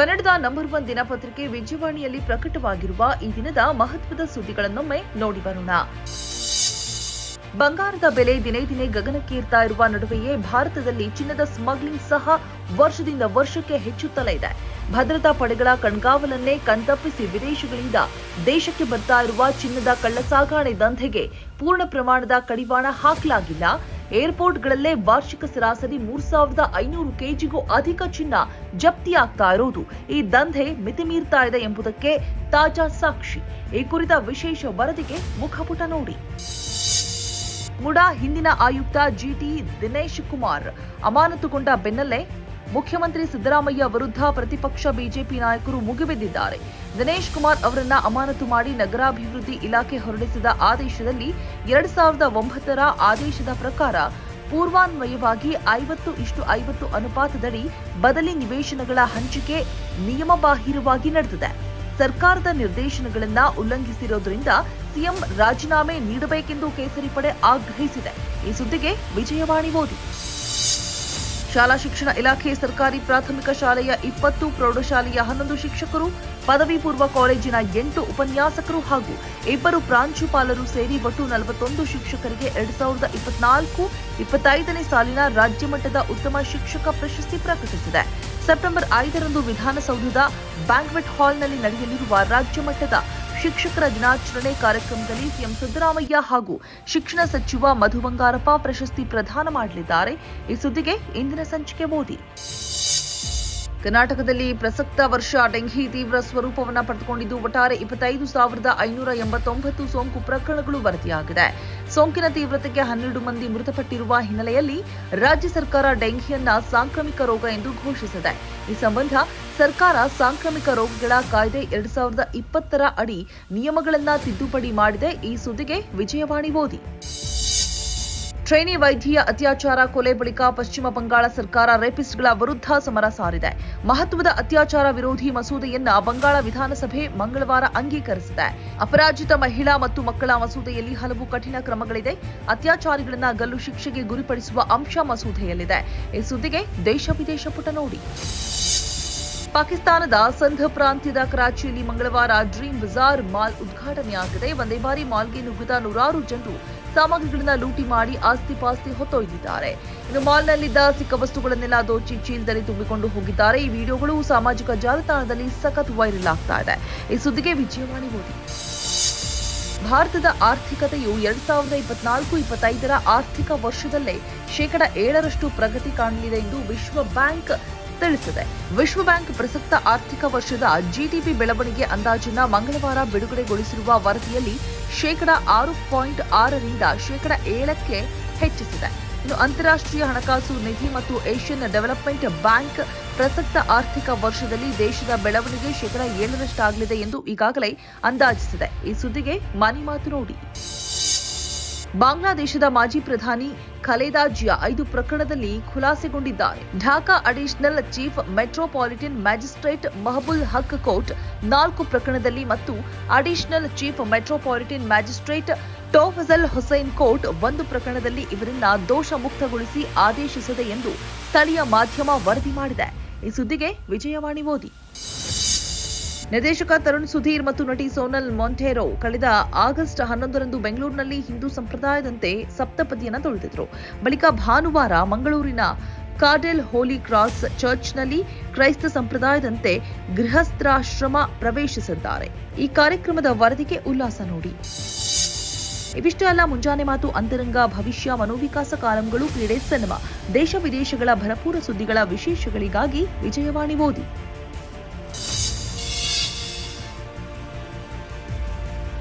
ಕನ್ನಡದ number one ದಿನಪತ್ರಿಕೆ ವಿಜಯವಾಣಿಯಲ್ಲಿ ಪ್ರಕಟವಾಗಿರುವ ಈ ದಿನದ ಮಹತ್ವದ ಸುದ್ದಿಗಳನ್ನೊಮ್ಮೆ ನೋಡಿ ಬರೋಣ. ಬಂಗಾರದ ಬೆಲೆ ದಿನೇ ದಿನೇ ಗಗನಕ್ಕೇರ್ತಾ ಇರುವ ನಡುವೆಯೇ ಭಾರತದಲ್ಲಿ ಚಿನ್ನದ ಸ್ಮಗ್ಲಿಂಗ್ ಸಹ ವರ್ಷದಿಂದ ವರ್ಷಕ್ಕೆ ಹೆಚ್ಚುತ್ತಲೇ ಇದೆ. ಭದ್ರತಾ ಪಡೆಗಳ ಕಣ್ಗಾವಲನ್ನೇ ಕಣ್ತಪ್ಪಿಸಿ ವಿದೇಶಗಳಿಂದ ದೇಶಕ್ಕೆ ಬರ್ತಾ ಇರುವ ಚಿನ್ನದ ಕಳ್ಳಸಾಗಣೆ ದಂಧೆಗೆ ಪೂರ್ಣ ಪ್ರಮಾಣದ ಕಡಿವಾಣ ಹಾಕಲಾಗಿಲ್ಲ. ಏರ್ಪೋರ್ಟ್ಗಳಲ್ಲೇ ವಾರ್ಷಿಕ ಸರಾಸರಿ ಮೂರ್ ಸಾವಿರದ ಐನೂರು ಕೆಜಿಗೂ ಅಧಿಕ ಚಿನ್ನ ಜಪ್ತಿಯಾಗ್ತಾ ಇರೋದು. ಈ ದಂಧೆ ಮಿತಿಮೀರ್ತಾ ಇದೆ ಎಂಬುದಕ್ಕೆ ತಾಜಾ ಸಾಕ್ಷಿ. ಈ ಕುರಿತ ವಿಶೇಷ ವರದಿಗೆ ಮುಖಪುಟ ನೋಡಿ. ಮುಡಾ ಹಿಂದಿನ ಆಯುಕ್ತ ಜಿಟಿ ದಿನೇಶ್ ಕುಮಾರ್ ಅಮಾನತುಗೊಂಡ ಬೆನ್ನಲ್ಲೇ ಮುಖ್ಯಮಂತ್ರಿ ಸಿದ್ದರಾಮಯ್ಯ ವಿರುದ್ಧ ಪ್ರತಿಪಕ್ಷ ಬಿಜೆಪಿ ನಾಯಕರು ಮುಗಿಬಿದ್ದಿದ್ದಾರೆ. ದಿನೇಶ್ ಕುಮಾರ್ ಅವರನ್ನ ಅಮಾನತು ಮಾಡಿ ನಗರಾಭಿವೃದ್ಧಿ ಇಲಾಖೆ ಹೊರಡಿಸಿದ ಆದೇಶದಲ್ಲಿ ಎರಡ್ ಸಾವಿರದ ಒಂಬತ್ತರ ಆದೇಶದ ಪ್ರಕಾರ ಪೂರ್ವಾನ್ವಯವಾಗಿ ಐವತ್ತು ಇಷ್ಟು ಐವತ್ತು ಅನುಪಾತದಡಿ ಬದಲಿ ನಿವೇಶನಗಳ ಹಂಚಿಕೆ ನಿಯಮಬಾಹಿರವಾಗಿ ನಡೆದಿದೆ. ಸರ್ಕಾರದ ನಿರ್ದೇಶನಗಳನ್ನ ಉಲ್ಲಂಘಿಸಿರೋದ್ರಿಂದ ಸಿಎಂ ರಾಜೀನಾಮೆ ನೀಡಬೇಕೆಂದು ಕೇಸರಿ ಪಡೆ ಆಗ್ರಹಿಸಿದೆ. ಈ ಸುದ್ದಿಗೆ ವಿಜಯವಾಣಿ ಓದಿ. ಶಾಲಾ ಶಿಕ್ಷಣ ಇಲಾಖೆ ಸರ್ಕಾರಿ ಪ್ರಾಥಮಿಕ ಶಾಲೆಯ ಇಪ್ಪತ್ತು ಪ್ರೌಢಶಾಲೆಯ ಹನ್ನೊಂದು ಶಿಕ್ಷಕರು ಪದವಿ ಪೂರ್ವ ಕಾಲೇಜಿನ ಎಂಟು ಉಪನ್ಯಾಸಕರು ಹಾಗೂ ಇಬ್ಬರು ಪ್ರಾಂಶುಪಾಲರು ಸೇರಿ ಒಟ್ಟು ನಲವತ್ತೊಂದು ಶಿಕ್ಷಕರಿಗೆ ಎರಡ್ ಸಾವಿರದ ಇಪ್ಪತ್ನಾಲ್ಕು ಇಪ್ಪತ್ತೈದನೇ ಸಾಲಿನ ರಾಜ್ಯ ಮಟ್ಟದ ಉತ್ತಮ ಶಿಕ್ಷಕ ಪ್ರಶಸ್ತಿ ಪ್ರಕಟಿಸಿದೆ. ಸೆಪ್ಟೆಂಬರ್ ಐದರಂದು ವಿಧಾನಸೌಧದ ಬ್ಯಾಂಕ್ವೆಟ್ ಹಾಲ್ನಲ್ಲಿ ನಡೆಯಲಿರುವ ರಾಜ್ಯ ಮಟ್ಟದ ಶಿಕ್ಷಕರ ದಿನಾಚರಣೆ ಕಾರ್ಯಕ್ರಮದಲ್ಲಿ ಸಿಎಂ ಸಿದ್ದರಾಮಯ್ಯ ಹಾಗೂ ಶಿಕ್ಷಣ ಸಚಿವ ಮಧು ಬಂಗಾರಪ್ಪ ಪ್ರಶಸ್ತಿ ಪ್ರದಾನ ಮಾಡಲಿದ್ದಾರೆ. ಈ ಸುದ್ದಿಗೆ ಇಂದಿನ ಸಂಚಿಕೆ ಮೋದಿ. ಕರ್ನಾಟಕದಲ್ಲಿ ಪ್ರಸಕ್ತ ವರ್ಷ ಡೆಂಘಿ ತೀವ್ರ ಸ್ವರೂಪವನ್ನು ಪಡೆದುಕೊಂಡಿದ್ದು, ಒಟ್ಟಾರೆ ಇಪ್ಪತ್ತೈದು ಸಾವಿರದ ಐನೂರ ಎಂಬತ್ತೊಂಬತ್ತು ಸೋಂಕು ಪ್ರಕರಣಗಳು ವರದಿಯಾಗಿದೆ. ಸೋಂಕಿನ ತೀವ್ರತೆಗೆ ಹನ್ನೆರಡು ಮಂದಿ ಮೃತಪಟ್ಟಿರುವ ಹಿನ್ನೆಲೆಯಲ್ಲಿ ರಾಜ್ಯ ಸರ್ಕಾರ ಡೆಂಘಿಯನ್ನ ಸಾಂಕ್ರಾಮಿಕ ರೋಗ ಎಂದು ಘೋಷಿಸಿದೆ. ಈ ಸಂಬಂಧ ಸರ್ಕಾರ ಸಾಂಕ್ರಾಮಿಕ ರೋಗಗಳ ಕಾಯ್ದೆ ಎರಡ್ ಸಾವಿರದ ಇಪ್ಪತ್ತರ ಅಡಿ ನಿಯಮಗಳನ್ನ ತಿದ್ದುಪಡಿ ಮಾಡಿದೆ. ಈ ಸುದ್ದಿಗೆ ವಿಜಯವಾಣಿ ಓದಿ. ಟ್ರೈನಿ ವೈದ್ಯೆಯ ಅತ್ಯಾಚಾರ ಕೊಲೆ ಬಳಿಕ ಪಶ್ಚಿಮ ಬಂಗಾಳ ಸರ್ಕಾರ ರೇಪಿಸ್ಟ್ಗಳ ವಿರುದ್ಧ ಸಮರ ಸಾರಿದೆ. ಮಹತ್ವದ ಅತ್ಯಾಚಾರ ವಿರೋಧಿ ಮಸೂದೆಯನ್ನ ಬಂಗಾಳ ವಿಧಾನಸಭೆ ಮಂಗಳವಾರ ಅಂಗೀಕರಿಸಿದೆ. ಅಪರಾಜಿತ ಮಹಿಳಾ ಮತ್ತು ಮಕ್ಕಳ ಮಸೂದೆಯಲ್ಲಿ ಹಲವು ಕಠಿಣ ಕ್ರಮಗಳಿದೆ. ಅತ್ಯಾಚಾರಿಗಳನ್ನ ಗಲ್ಲು ಶಿಕ್ಷೆಗೆ ಗುರಿಪಡಿಸುವ ಅಂಶ ಮಸೂದೆಯಲ್ಲಿದೆ. ಈ ಸುದ್ದಿಗೆ ದೇಶ ವಿದೇಶ ಪುಟ ನೋಡಿ. ಪಾಕಿಸ್ತಾನದ ಸಂಧ ಪ್ರಾಂತ್ಯದ ಕರಾಚಿಯಲ್ಲಿ ಮಂಗಳವಾರ ಡ್ರೀಮ್ ಬಜಾರ್ ಮಾಲ್ ಉದ್ಘಾಟನೆಯಾಗಿದೆ ಒಂದೇ ಬಾರಿ ಮಾಲ್ಗೆ ನುಗ್ಗಿದ ನೂರಾರು ಜನರು ಸಾಮಗ್ರಿಗಳನ್ನ ಲೂಟಿ ಮಾಡಿ ಆಸ್ತಿ ಪಾಸ್ತಿ ಹೊತ್ತೊಯ್ದಿದ್ದಾರೆ. ಇನ್ನು ಮಾಲ್ನಲ್ಲಿದ್ದ ಸಿಕ್ಕ ವಸ್ತುಗಳನ್ನೆಲ್ಲ ದೋಚಿ ಚೀಲದಲ್ಲಿ ತುಂಬಿಕೊಂಡು ಹೋಗಿದ್ದಾರೆ. ಈ ವಿಡಿಯೋಗಳು ಸಾಮಾಜಿಕ ಜಾಲತಾಣದಲ್ಲಿ ಸಖತ್ ವೈರಲ್ ಆಗ್ತಾ ಇದೆ. ಈ ಸುದ್ದಿಗೆ ವಿಜಯವಾಣಿ ಓದಿ. ಭಾರತದ ಆರ್ಥಿಕತೆಯು ಎರಡ್ ಸಾವಿರದ ಇಪ್ಪತ್ನಾಲ್ಕು ಇಪ್ಪತ್ತೈದರ ಆರ್ಥಿಕ ವರ್ಷದಲ್ಲೇ ಶೇಕಡ ಏಳರಷ್ಟು ಪ್ರಗತಿ ಕಾಣಲಿದೆ ಎಂದು ವಿಶ್ವ ಬ್ಯಾಂಕ್ ತಿಳಿಸಿದೆ. ವಿಶ್ವ ಬ್ಯಾಂಕ್ ಪ್ರಸಕ್ತ ಆರ್ಥಿಕ ವರ್ಷದ ಜಿಡಿಪಿ ಬೆಳವಣಿಗೆ ಅಂದಾಜಿನ ಮಂಗಳವಾರ ಬಿಡುಗಡೆಗೊಳಿಸಿರುವ ವರದಿಯಲ್ಲಿ ಶೇಕಡ ಆರು ಪಾಯಿಂಟ್ ಆರರಿಂದ ಶೇಕಡ ಏಳಕ್ಕೆ ಹೆಚ್ಚಿಸಿದೆ. ಇನ್ನು ಅಂತಾರಾಷ್ಟ್ರೀಯ ಹಣಕಾಸು ನಿಧಿ ಮತ್ತು ಏಷ್ಯನ್ ಡೆವಲಪ್ಮೆಂಟ್ ಬ್ಯಾಂಕ್ ಪ್ರಸಕ್ತ ಆರ್ಥಿಕ ವರ್ಷದಲ್ಲಿ ದೇಶದ ಬೆಳವಣಿಗೆ ಶೇಕಡ ಏಳರಷ್ಟಾಗಲಿದೆ ಎಂದು ಈಗಾಗಲೇ ಅಂದಾಜಿಸಿದೆ. ಈ ಸುದ್ದಿಗೆ ಮನಿ ಮಾತು ನೋಡಿ. ಬಾಂಗ್ಲಾದೇಶದ ಮಾಜಿ ಪ್ರಧಾನಿ ಖಲೇದಾ ಜಿಯಾ ಐದು ಪ್ರಕರಣದಲ್ಲಿ ಖುಲಾಸೆಗೊಂಡಿದ್ದಾರೆ. Dhaka additional chief metropolitan magistrate Mahbul Haque court ನಾಲ್ಕು ಪ್ರಕರಣದಲ್ಲಿ ಮತ್ತು additional chief metropolitan magistrate Tofazzal Hussain court ಒಂದು ಪ್ರಕರಣದಲ್ಲಿ ಇವರನ್ನ ದೋಷ ಮುಕ್ತಗೊಳಿಸಿ ಆದೇಶಿಸಿದೆ ಎಂದು ಸ್ಥಳೀಯ ಮಾಧ್ಯಮ ವರದಿ ಮಾಡಿದೆ. ಈ ಸುದ್ದಿಗೆ ವಿಜಯವಾಣಿ ಓದಿ. ನಿರ್ದೇಶಕ ತರುಣ್ ಸುಧೀರ್ ಮತ್ತು ನಟಿ ಸೋನಲ್ ಮೊಂಟೇರೋ ಕಳೆದ ಆಗಸ್ಟ್ ಹನ್ನೊಂದರಂದು ಬೆಂಗಳೂರಿನಲ್ಲಿ ಹಿಂದೂ ಸಂಪ್ರದಾಯದಂತೆ ಸಪ್ತಪದಿಯನ್ನು ತೊಳೆದಿದ್ರು. ಬಳಿಕ ಭಾನುವಾರ ಮಂಗಳೂರಿನ ಕಾಡೆಲ್ ಹೋಲಿ ಕ್ರಾಸ್ ಚರ್ಚ್ನಲ್ಲಿ ಕ್ರೈಸ್ತ ಸಂಪ್ರದಾಯದಂತೆ ಗೃಹಸ್ಥಾಶ್ರಮ ಪ್ರವೇಶಿಸಿದ್ದಾರೆ. ಈ ಕಾರ್ಯಕ್ರಮದ ವರದಿಗೆ ಉಲ್ಲಾಸ ನೋಡಿ. ಇವಿಷ್ಟೇ ಅಲ್ಲ, ಮುಂಜಾನೆ ಮಾತು ಅಂತರಂಗ, ಭವಿಷ್ಯ, ಮನೋವಿಕಾಸ ಕಾಲಂಗಳು, ಕ್ರೀಡೆ, ಸಿನಿಮಾ, ದೇಶ ವಿದೇಶಗಳ ಭರಪೂರ ಸುದ್ದಿಗಳ ವಿಶೇಷಗಳಿಗಾಗಿ ವಿಜಯವಾಣಿ ಓದಿ.